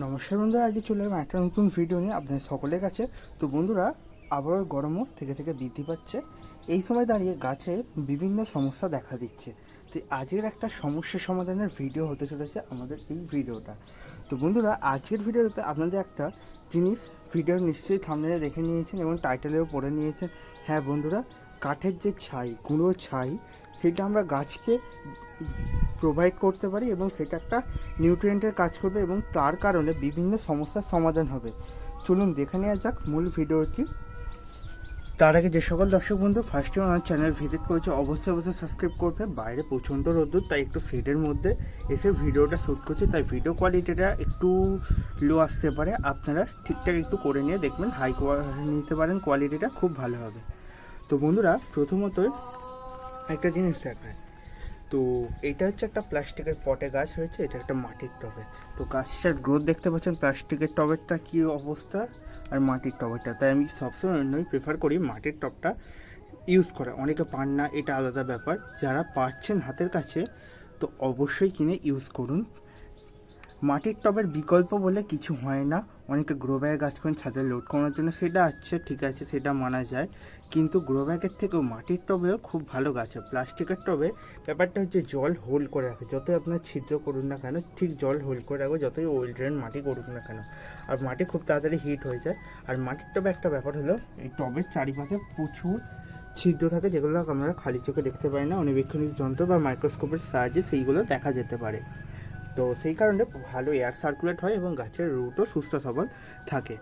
নমস্কার বন্ধুরা, আজকে চলে এলাম একটা নতুন ভিডিও নিয়ে আপনাদের সকলের কাছে। তো বন্ধুরা, আবারও গরমও থেকে থেকে বৃদ্ধি পাচ্ছে। এই সময় দাঁড়িয়ে গাছে বিভিন্ন সমস্যা দেখা দিচ্ছে। তো আজকের একটা সমস্যা সমাধানের ভিডিও হতে চলেছে আমাদের এই ভিডিওটা তো বন্ধুরা, আজকের ভিডিওতে আপনাদের একটা জিনিস ভিডিও নিশ্চয়ই থামনে দেখে নিয়েছেন এবং টাইটেলেও পড়ে নিয়েছেন। হ্যাঁ বন্ধুরা কাঠের যে ছাই, গুঁড়ো ছাই, সেটা আমরা গাছকে প্রোভাইড করতে পারি এবং সেটা একটা নিউট্রিয়েন্টের কাজ করবে এবং তার কারণে বিভিন্ন সমস্যার সমাধান হবে। চলুন দেখে নেওয়া যাক মূল ভিডিওটি। তার আগে যে সকল দর্শক বন্ধু ফার্স্ট টাইম আমার চ্যানেল ভিজিট করেছে, অবশ্যই অবশ্যই সাবস্ক্রাইব করবে। বাইরে প্রচণ্ড রোদ্দুর, তাই একটু শেডের মধ্যে এসে ভিডিওটা শ্যুট করছে। তাই ভিডিও কোয়ালিটিটা একটু লো আসতে পারে। আপনারা ঠিকঠাক একটু করে নিয়ে দেখবেন হাই নিতে পারেন কোয়ালিটিটা খুব ভালো হবে। তো বন্ধুরা, প্রথমত একটা জিনিস দেখায় তো এটা হচ্ছে একটা প্লাস্টিকের পটে গাছ হয়েছে, এটা একটা মাটির টবে। তো গাছটার গ্রোথ দেখতে পাচ্ছেন, প্লাস্টিকের টবেরটা কী অবস্থা আর মাটির টবেরটা? তাই আমি সবসময় অন্যই প্রেফার করি মাটির টবটা ইউজ করা। অনেকে পান না, এটা আলাদা ব্যাপার। যারা পারছেন হাতের কাছে, তো অবশ্যই কিনে ইউজ করুন। মাটির টবের বিকল্প বলে কিছু হয় না। অনেকে গ্রো ব্যাগ গাছ করেন ছাদে লোড করানোর জন্য সেটা আছে, ঠিক আছে, সেটা মানা যায়। কিন্তু গ্রো ব্যাগের থেকেও মাটির টবেও খুব ভালো গাছ হয়। প্লাস্টিকের টবে ব্যাপারটা হচ্ছে জল হোল্ড করে রাখে। যতই আপনার ছিদ্র করুন না কেন, ঠিক জল হোল্ড করে রাখবে যতই ওয়েল ড্রেন মাটি করুক না কেন। আর মাটি খুব তাড়াতাড়ি হিট হয়ে যায়। আর মাটির টবে একটা ব্যাপার হলো, এই টবের চারিপাশে প্রচুর ছিদ্র থাকে, যেগুলো আমরা খালি চোখে দেখতে পারি না। অনিবীক্ষণিক যন্ত্র বা মাইক্রোস্কোপের সাহায্যে সেইগুলো দেখা যেতে পারে। তো সেই কারণে ভালো এয়ার সার্কুলেট হয় এবং গাছের রুটও সুস্থ সবল থাকে।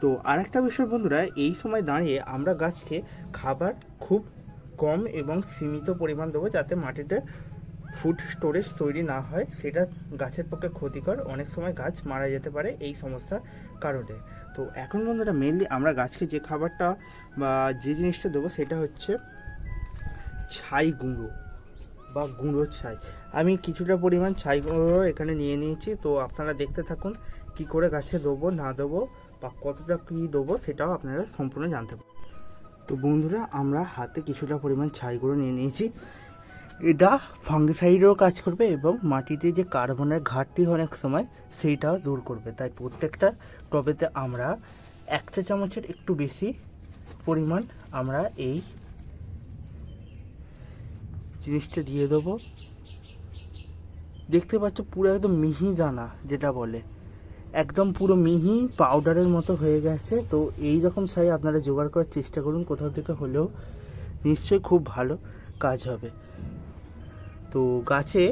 তো আরেকটা বিষয় বন্ধুরা, এই সময় দাঁড়িয়ে আমরা গাছকে খাবার খুব কম এবং সীমিত পরিমাণ দেবো যাতে মাটিতে ফুড স্টোরেজ তৈরি না হয়, সেটা গাছের পক্ষে ক্ষতিকর। অনেক সময় গাছ মারা যেতে পারে এই সমস্যার কারণে। তো এখন বন্ধুরা মেনলি আমরা গাছকে যে খাবারটা বা যে জিনিসটা দেবো সেটা হচ্ছে ছাই গুঁড়ো। বা গুঁড়ো ছাই। আমি কিছুটা পরিমাণ ছাই গুঁড়ো এখানে নিয়ে নিয়েছি, তো আপনারা দেখতে থাকুন কি করে গাছে দেবো, না দেবো বা কতটা কী দেবো সেটাও আপনারা সম্পূর্ণ জানতে পারবেন। তো বন্ধুরা, আমরা হাতে কিছুটা পরিমাণ ছাই গুঁড়ো নিয়ে নিয়েছি। এটা ফাঙ্গিসাইডেরও কাজ করবে এবং মাটিতে যে কার্বনের ঘাটতি অনেক সময় সেইটাও দূর করবে। তাই প্রত্যেকটা টবেতে আমরা এক চা চামচের একটু বেশি পরিমাণ আমরা এই জিনিসটা দিয়ে দেবো। দেখতে পাচ্ছ পুরো একদম মিহি দানা, যেটা বলে। একদম পুরো মিহি পাউডারের মতো হয়ে গেছে। তো এই রকম ছাই আপনারা জোগাড় করার চেষ্টা করুন, কোথাও থেকে হলেও নিশ্চয়ই খুব ভালো কাজ হবে। তো গাছে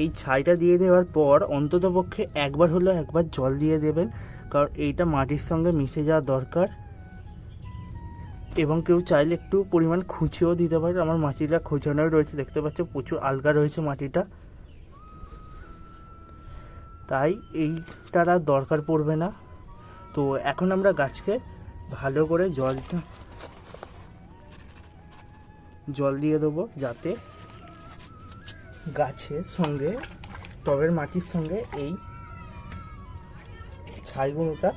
এই ছাইটা দিয়ে দেওয়ার পর অন্ততপক্ষে একবার হলেও একবার জল দিয়ে দেবেন, কারণ এইটা মাটির সঙ্গে মিশে যাওয়া দরকার। এবং কেউ চাইলে একটু পরিমাণ খুঁচিয়েও দিতে পারে। আমার মাটিটা খোঁচানোই রয়েছে। দেখতে পাচ্ছ, প্রচুর আলগা রয়েছে মাটিটা। তাই এইটার আর দরকার পড়বে না। তো এখন আমরা গাছকে ভালো করে জলটা জল দিয়ে দেবো যাতে গাছের সঙ্গে, টবের মাটির সঙ্গে এই ছাইগুলোটা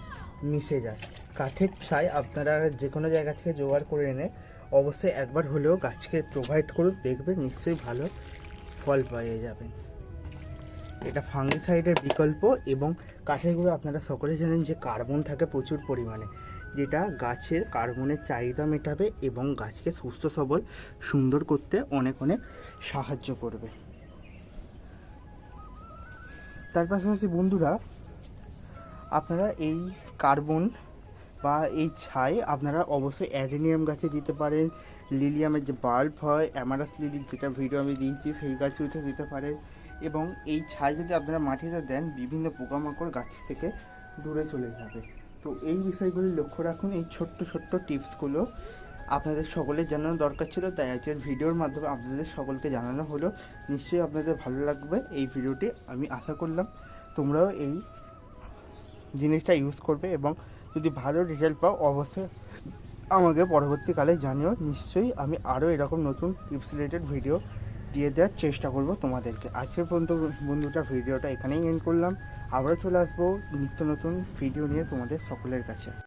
মিশে যায়। কাঠের ছাই আপনারা যে কোনো জায়গা থেকে জোগাড় করে এনে অবশ্যই একবার হলেও গাছকে প্রোভাইড করুন, দেখবেন নিশ্চয়ই ভালো ফল পেয়ে যাবেন। এটা ফাঙ্গিসাইডের বিকল্প এবং কাঠের গুঁড়ো আপনারা সকলে জানেন যে কার্বন থাকে প্রচুর পরিমাণে। যেটা গাছের কার্বনের চাহিদা মেটাবে এবং গাছকে সুস্থ, সবল, সুন্দর করতে অনেক অনেক সাহায্য করবে। তার পাশাপাশি বন্ধুরা, আপনারা এই কার্বন বা এই ছাই আপনারা অবশ্যই অ্যাডেনিয়াম গাছে দিতে পারেন। লিলিয়ামের যে বাল্ব হয় অ্যামারাস লিলি যেটা ভিডিও আমি দিয়েছি, সেই গাছগুলোতে দিতে পারেন। এবং এই ছাই যদি আপনারা মাটিতে দেন, বিভিন্ন পোকামাকড় গাছ থেকে দূরে চলে যাবে। তো এই বিষয়গুলি লক্ষ্য রাখুন, এই ছোট্ট ছোট্ট টিপসগুলো আপনাদের সকলের জানানো দরকার ছিল, তাই আজকের ভিডিওর মাধ্যমে আপনাদের সকলকে জানানো হলো। নিশ্চয়ই আপনাদের ভালো লাগবে এই ভিডিওটি, আমি আশা করলাম তোমরাও এই জিনিসটা ইউজ করবে এবং যদি ভালো রেজাল্ট পাও, অবশ্যই আমাকে পরবর্তীকালে জানিও। নিশ্চয়ই আমি আরও এরকম নতুন টিপস রিলেটেড ভিডিও দিয়ে দেওয়ার চেষ্টা করব তোমাদেরকে। আজকের পর্যন্ত বন্ধুটা ভিডিওটা এখানেই এন্ড করলাম। আবারও চলে আসব নিত্য নতুন ভিডিও নিয়ে তোমাদের সকলের কাছে।